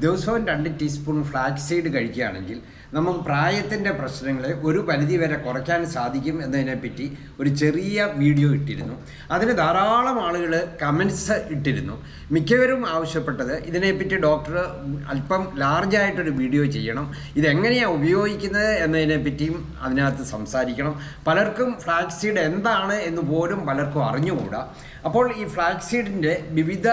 ദിവസവും രണ്ട് teaspoon flax seed കഴിക്കുകയാണെങ്കിൽ നമ്മൾ പ്രായത്തിന്റെ പ്രശ്നങ്ങളെ ഒരു പരിധി വരെ കുറയ്ക്കാൻ സാധിക്കും എന്നതിനെപ്പറ്റി ഒരു ചെറിയ വീഡിയോ ഇട്ടിരുന്നു. അതിന് ധാരാളം ആളുകൾ കമൻസ് ഇട്ടിരുന്നു. മിക്കവരും ആവശ്യപ്പെട്ടത് ഇതിനെപ്പറ്റി ഡോക്ടർ അല്പം ലാർജായിട്ടൊരു വീഡിയോ ചെയ്യണം. ഇതെങ്ങനെയാണ് ഉപയോഗിക്കുന്നത് എന്നതിനെപ്പറ്റിയും അതിനകത്ത് സംസാരിക്കണം. പലർക്കും ഫ്ലാക്സ് സീഡ് എന്താണ് എന്ന് പോലും പലർക്കും അറിഞ്ഞുകൂടാ. അപ്പോൾ ഈ ഫ്ലാക്സ് സീഡിന്റെ വിവിധ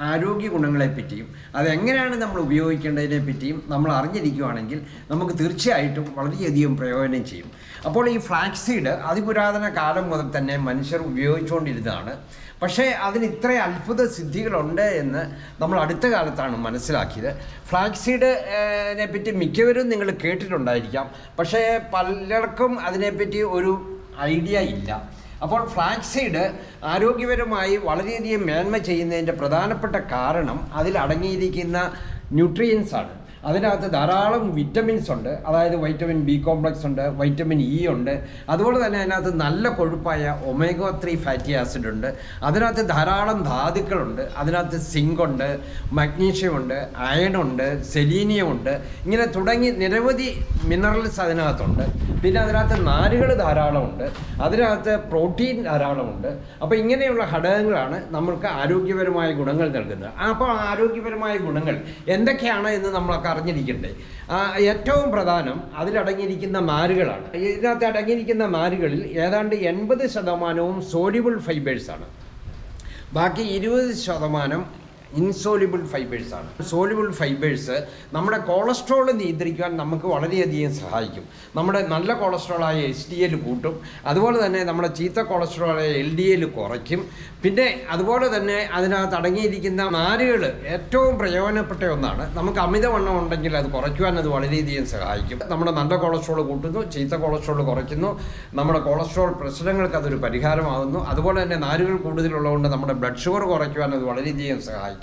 ആരോഗ്യ ഗുണങ്ങളെപ്പറ്റിയും അതെങ്ങനെയാണ് നമ്മൾ ഉപയോഗിക്കേണ്ടതിനെ പറ്റിയും നമ്മൾ അറിഞ്ഞിരിക്കുകയാണെങ്കിൽ നമുക്ക് തീർച്ചയായിട്ടും വളരെയധികം പ്രയോജനം ചെയ്യും. അപ്പോൾ ഈ ഫ്ലാക്സീഡ് അതിപുരാതന കാലം മുതൽ തന്നെ മനുഷ്യർ ഉപയോഗിച്ചുകൊണ്ടിരുന്നതാണ്. പക്ഷേ അതിന് ഇത്ര അത്ഭുത സിദ്ധികളുണ്ട് എന്ന് നമ്മൾ അടുത്ത കാലത്താണ് മനസ്സിലാക്കിയത്. ഫ്ലാക്സീഡ് പറ്റി മിക്കവരും നിങ്ങൾ കേട്ടിട്ടുണ്ടായിരിക്കാം. പക്ഷേ പലർക്കും അതിനെപ്പറ്റി ഒരു ഐഡിയ ഇല്ല. അപ്പോൾ ഫ്ലാക്സീഡ് ആരോഗ്യപരമായി വളരെയധികം മേന്മ ചെയ്യുന്നതിന്റെ പ്രധാനപ്പെട്ട കാരണം അതിൽ അടങ്ങിയിരിക്കുന്ന ന്യൂട്രിയൻസ് ആണ് അതിനകത്ത് ധാരാളം വിറ്റമിൻസ് ഉണ്ട്. അതായത് വൈറ്റമിൻ ബി കോംപ്ലക്സ് ഉണ്ട് വൈറ്റമിൻ ഇ ഉണ്ട്. അതുപോലെ തന്നെ അതിനകത്ത് നല്ല കൊഴുപ്പായ ഒമേഗോ ത്രീ ഫാറ്റി ആസിഡ് ഉണ്ട്. അതിനകത്ത് ധാരാളം ധാതുക്കളുണ്ട് അതിനകത്ത് സിങ്ക് ഉണ്ട് മഗ്നീഷ്യം ഉണ്ട് അയൺ ഉണ്ട് സെലീനിയം ഉണ്ട്. ഇങ്ങനെ തുടങ്ങി നിരവധി മിനറൽസ് അതിനകത്തുണ്ട്. പിന്നെ അതിനകത്ത് നാരുകൾ ധാരാളമുണ്ട് അതിനകത്ത് പ്രോട്ടീൻ ധാരാളമുണ്ട് അപ്പോൾ ഇങ്ങനെയുള്ള ഘടകങ്ങളാണ് നമ്മൾക്ക് ആരോഗ്യപരമായ ഗുണങ്ങൾ നൽകുന്നത്. അപ്പോൾ ആരോഗ്യപരമായ ഗുണങ്ങൾ എന്തൊക്കെയാണ് എന്ന് നമ്മളൊക്കെ അറിഞ്ഞിരിക്കണ്ടേ ഏറ്റവും പ്രധാനം അതിലടങ്ങിയിരിക്കുന്ന മാരുകളാണ്. ഇതിനകത്ത് അടങ്ങിയിരിക്കുന്ന മാരുകളിൽ ഏതാണ്ട് എൺപത് ശതമാനവും സോലിബിൾ ഫൈബേഴ്സാണ് ബാക്കി ഇരുപത് ശതമാനം ഇൻസോലിബിൾ ഫൈബേഴ്സാണ് സോലിബിൾ ഫൈബേഴ്സ് നമ്മുടെ കൊളസ്ട്രോൾ നിയന്ത്രിക്കാൻ നമുക്ക് വളരെയധികം സഹായിക്കും. നമ്മുടെ നല്ല കൊളസ്ട്രോളായ എച്ച് ഡി എൽ കൂട്ടും. അതുപോലെ തന്നെ നമ്മുടെ ചീത്ത കൊളസ്ട്രോളായ എൽ ഡി എൽ കുറയ്ക്കും. പിന്നെ അതുപോലെ തന്നെ അതിനകത്ത് അടങ്ങിയിരിക്കുന്ന നാരുകൾ ഏറ്റവും പ്രയോജനപ്പെട്ട ഒന്നാണ്. നമുക്ക് അമിതവണ്ണം ഉണ്ടെങ്കിൽ അത് കുറയ്ക്കുവാൻ അത് വളരെയധികം സഹായിക്കും. നമ്മുടെ നല്ല കൊളസ്ട്രോൾ കൂട്ടുന്നു ചീത്ത കൊളസ്ട്രോൾ കുറയ്ക്കുന്നു. നമ്മുടെ കൊളസ്ട്രോൾ പ്രശ്നങ്ങൾക്ക് അതൊരു പരിഹാരമാകുന്നു. അതുപോലെ തന്നെ നാരുകൾ കൂടുതലുള്ളതുകൊണ്ട് നമ്മുടെ ബ്ലഡ് ഷുഗർ കുറയ്ക്കുവാൻ അത് വളരെയധികം സഹായിക്കും.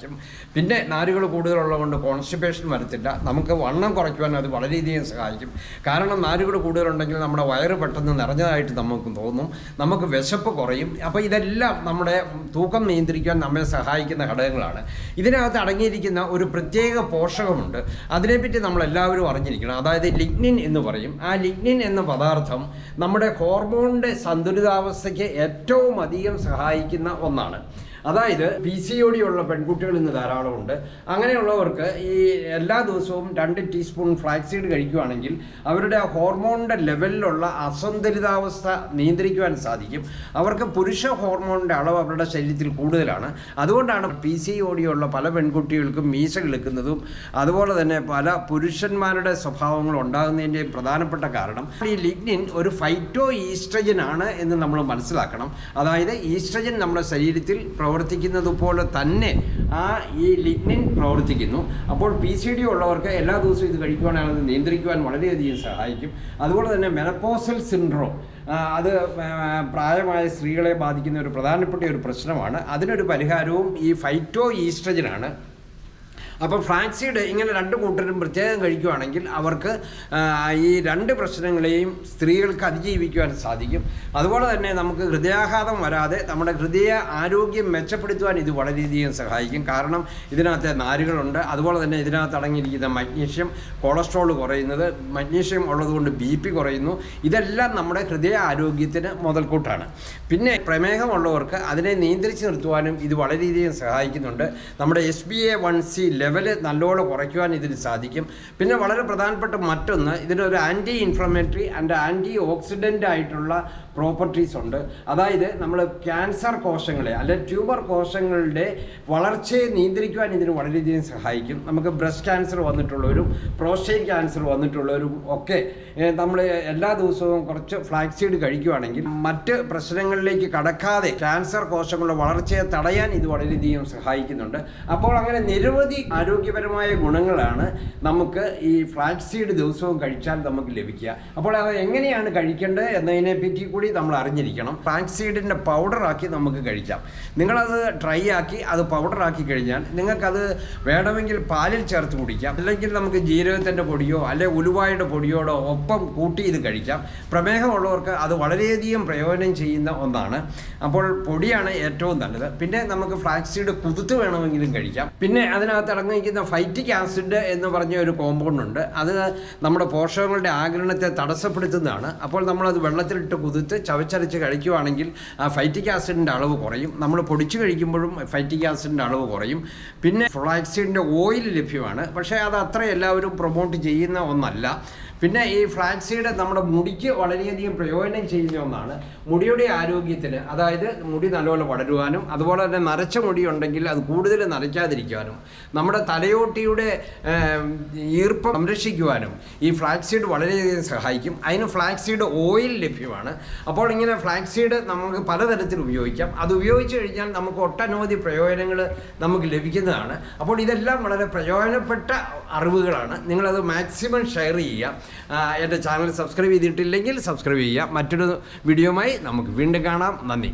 പിന്നെ നാരുകൾ കൂടുതലുള്ളതുകൊണ്ട് കോൺസ്റ്റിപ്പേഷൻ വരത്തില്ല. നമുക്ക് വണ്ണം കുറയ്ക്കുവാൻ അത് വളരെയധികം സഹായിക്കും. കാരണം നാരുകൾ കൂടുതലുണ്ടെങ്കിൽ നമ്മുടെ വയറ് പെട്ടെന്ന് നിറഞ്ഞതായിട്ട് നമുക്ക് തോന്നും. നമുക്ക് വിശപ്പ് കുറയും. അപ്പോൾ ഇതെല്ലാം നമ്മുടെ തൂക്കം നിയന്ത്രിക്കാൻ നമ്മെ സഹായിക്കുന്ന ഘടകങ്ങളാണ്. ഇതിനകത്ത് അടങ്ങിയിരിക്കുന്ന ഒരു പ്രത്യേക പോഷകമുണ്ട്. അതിനെപ്പറ്റി നമ്മളെല്ലാവരും അറിഞ്ഞിരിക്കണം. അതായത് ലിഗ്നിൻ എന്ന് പറയും. ആ ലിഗ്നിൻ എന്ന പദാർത്ഥം നമ്മുടെ ഹോർമോണിന്റെ സന്തുലിതാവസ്ഥയ്ക്ക് ഏറ്റവും അധികം സഹായിക്കുന്ന ഒന്നാണ്. അതായത് പി സി ഒ ഡി ഉള്ള പെൺകുട്ടികൾ ഇന്ന് ധാരാളമുണ്ട്. അങ്ങനെയുള്ളവർക്ക് ഈ എല്ലാ ദിവസവും രണ്ട് ടീസ്പൂൺ ഫ്ലാക്സീഡ് കഴിക്കുകയാണെങ്കിൽ അവരുടെ ഹോർമോണിന്റെ ലെവലിലുള്ള അസന്തുലിതാവസ്ഥ നിയന്ത്രിക്കുവാൻ സാധിക്കും. അവർക്ക് പുരുഷ ഹോർമോണിന്റെ അളവ് അവരുടെ ശരീരത്തിൽ കൂടുതലാണ്. അതുകൊണ്ടാണ് പി സി ഒ ഡി ഉള്ള പല പെൺകുട്ടികൾക്കും മീശ കിളുക്കുന്നതും അതുപോലെ തന്നെ പല പുരുഷന്മാരുടെ സ്വഭാവങ്ങൾ ഉണ്ടാകുന്നതിന്റെയും പ്രധാനപ്പെട്ട കാരണം. ഈ ലിഗ്നിൻ ഒരു ഫൈറ്റോ ഈസ്ട്രജൻ ആണ് എന്ന് നമ്മൾ മനസ്സിലാക്കണം. അതായത് ഈസ്ട്രജൻ നമ്മുടെ ശരീരത്തിൽ പ്രവർത്തിക്കുന്നത് പോലെ തന്നെ ആ ഈ ലിഗ്നിൻ പ്രവർത്തിക്കുന്നു. അപ്പോൾ പി സി ഡി ഉള്ളവർക്ക് എല്ലാ ദിവസവും ഇത് കഴിക്കുവാനാണ് നിയന്ത്രിക്കുവാൻ വളരെയധികം സഹായിക്കും. അതുപോലെ തന്നെ മെനപ്പോസൽ സിൻഡ്രോം അത് പ്രായമായ സ്ത്രീകളെ ബാധിക്കുന്ന ഒരു പ്രധാനപ്പെട്ട ഒരു പ്രശ്നമാണ്. അതിനൊരു പരിഹാരവും ഈ ഫൈറ്റോ ഈസ്ട്രജനാണ്. അപ്പോൾ ഫ്ലാക്സീഡ് ഇങ്ങനെ രണ്ട് കൂട്ടരും പ്രത്യേകം കഴിക്കുകയാണെങ്കിൽ അവർക്ക് ഈ രണ്ട് പ്രശ്നങ്ങളെയും സ്ത്രീകൾക്ക് അതിജീവിക്കുവാൻ സാധിക്കും. അതുപോലെ തന്നെ നമുക്ക് ഹൃദയാഘാതം വരാതെ നമ്മുടെ ഹൃദയ ആരോഗ്യം മെച്ചപ്പെടുത്തുവാൻ ഇത് വളരെയധികം സഹായിക്കും. കാരണം ഇതിനകത്ത് നാരുകളുണ്ട്. അതുപോലെ തന്നെ ഇതിനകത്ത് അടങ്ങിയിരിക്കുന്ന മഗ്നീഷ്യം കൊളസ്ട്രോൾ കുറയുന്നത് മഗ്നീഷ്യം ഉള്ളതുകൊണ്ട് ബി പി കുറയുന്നു. ഇതെല്ലാം നമ്മുടെ ഹൃദയ ആരോഗ്യത്തിന് മുതൽക്കൂട്ടാണ്. പിന്നെ പ്രമേഹമുള്ളവർക്ക് അതിനെ നിയന്ത്രിച്ച് നിർത്തുവാനും ഇത് വളരെയധികം സഹായിക്കുന്നുണ്ട്. നമ്മുടെ S B A one C level നല്ലോണം കുറയ്ക്കുവാൻ ഇതിന് സാധിക്കും. പിന്നെ വളരെ പ്രധാനപ്പെട്ട മറ്റൊന്ന് ഇതിനൊരു anti inflammatory and anti oxidant ആയിട്ടുള്ള പ്രോപ്പർട്ടീസ് ഉണ്ട്. അതായത് നമ്മൾ ക്യാൻസർ കോശങ്ങളെ അല്ലെ ട്യൂമർ കോശങ്ങളുടെ വളർച്ചയെ നിയന്ത്രിക്കുവാൻ ഇതിന് വളരെയധികം സഹായിക്കും. നമുക്ക് ബ്രസ്റ്റ് ക്യാൻസർ വന്നിട്ടുള്ളവരും പ്രോസ്റ്റേറ്റ് ക്യാൻസർ വന്നിട്ടുള്ളവരും ഒക്കെ നമ്മൾ എല്ലാ ദിവസവും കുറച്ച് ഫ്ലാക്സീഡ് കഴിക്കുകയാണെങ്കിൽ മറ്റ് പ്രശ്നങ്ങളിലേക്ക് കടക്കാതെ ക്യാൻസർ കോശങ്ങളുടെ വളർച്ചയെ തടയാൻ ഇത് വളരെയധികം സഹായിക്കുന്നുണ്ട്. അപ്പോൾ അങ്ങനെ നിരവധി ആരോഗ്യപരമായ ഗുണങ്ങളാണ് നമുക്ക് ഈ ഫ്ലാക്സീഡ് ദിവസവും കഴിച്ചാൽ നമുക്ക് ലഭിക്കുക. അപ്പോൾ അത് എങ്ങനെയാണ് കഴിക്കേണ്ടത് എന്നതിനെ പറ്റി കൂടി നമ്മൾ അറിഞ്ഞിരിക്കണം. ഫ്ലാക്സീഡിന്റെ പൗഡറാക്കി നമുക്ക് കഴിക്കാം. നിങ്ങളത് ഡ്രൈ ആക്കി അത് പൗഡറാക്കി കഴിഞ്ഞാൽ നിങ്ങൾക്കത് വേണമെങ്കിൽ പാലിൽ ചേർത്ത് കുടിക്കാം. അല്ലെങ്കിൽ നമുക്ക് ജീരകത്തിന്റെ പൊടിയോ അല്ലെ ഉലുവായുടെ പൊടിയോടോ ഒപ്പം കൂട്ടി ഇത് കഴിക്കാം. പ്രമേഹമുള്ളവർക്ക് അത് വളരെയധികം പ്രയോജനം ചെയ്യുന്ന ഒന്നാണ്. അപ്പോൾ പൊടിയാണ് ഏറ്റവും നല്ലത്. പിന്നെ നമുക്ക് ഫ്ലാക്സീഡ് കുതിർത്ത് വേണമെങ്കിലും കഴിക്കാം. പിന്നെ അതിനകത്ത് അടങ്ങിയിരിക്കുന്ന ഫൈറ്റിക് ആസിഡ് എന്ന് പറഞ്ഞ ഒരു കോമ്പൗണ്ട് ഉണ്ട്. അത് നമ്മുടെ പോഷകങ്ങളുടെ ആഗിരണത്തെ തടസ്സപ്പെടുത്തുന്നതാണ്. അപ്പോൾ നമ്മളത് വെള്ളത്തിലിട്ട് കുതിർത്ത് ചവച്ചരച്ച് കഴിക്കുവാണെങ്കിൽ ആ ഫൈറ്റിക് ആസിഡിന്റെ അളവ് കുറയും. നമ്മൾ പൊടിച്ചു കഴിക്കുമ്പോഴും ഫൈറ്റിക് ആസിഡിന്റെ അളവ് കുറയും. പിന്നെ ഫ്ലാക്സിഡിന്റെ ഓയിൽ ലഭ്യമാണ്. പക്ഷേ അത് അത്ര എല്ലാവരും പ്രൊമോട്ട് ചെയ്യുന്ന ഒന്നല്ല. പിന്നെ ഈ ഫ്ലാക്സീഡ് നമ്മുടെ മുടിക്ക് വളരെയധികം പ്രയോജനം ചെയ്യുന്ന ഒന്നാണ്. മുടിയുടെ ആരോഗ്യത്തിന് അതായത് മുടി നല്ലപോലെ വളരുവാനും അതുപോലെ തന്നെ നരച്ച മുടി ഉണ്ടെങ്കിൽ അത് കൂടുതൽ നരയ്ക്കാതിരിക്കുവാനും നമ്മുടെ തലയോട്ടിയുടെ ഈർപ്പം സംരക്ഷിക്കുവാനും ഈ ഫ്ലാക്സീഡ് വളരെയധികം സഹായിക്കും. അതിന് ഫ്ലാക്സീഡ് ഓയിൽ ലഭ്യമാണ്. അപ്പോൾ ഇങ്ങനെ ഫ്ലാക്സീഡ് നമുക്ക് പലതരത്തിൽ ഉപയോഗിക്കാം. അത് ഉപയോഗിച്ച് കഴിഞ്ഞാൽ നമുക്ക് ഒട്ടനവധി പ്രയോജനങ്ങൾ നമുക്ക് ലഭിക്കുന്നതാണ്. അപ്പോൾ ഇതെല്ലാം വളരെ പ്രയോജനപ്പെട്ട അറിവുകളാണ്. നിങ്ങളത് മാക്സിമം ഷെയർ ചെയ്യുക. എന്റെ ചാനൽ സബ്സ്ക്രൈബ് ചെയ്തിട്ടില്ലെങ്കിൽ സബ്സ്ക്രൈബ് ചെയ്യുക. മറ്റൊരു വീഡിയോയുമായി നമുക്ക് വീണ്ടും കാണാം. നന്ദി.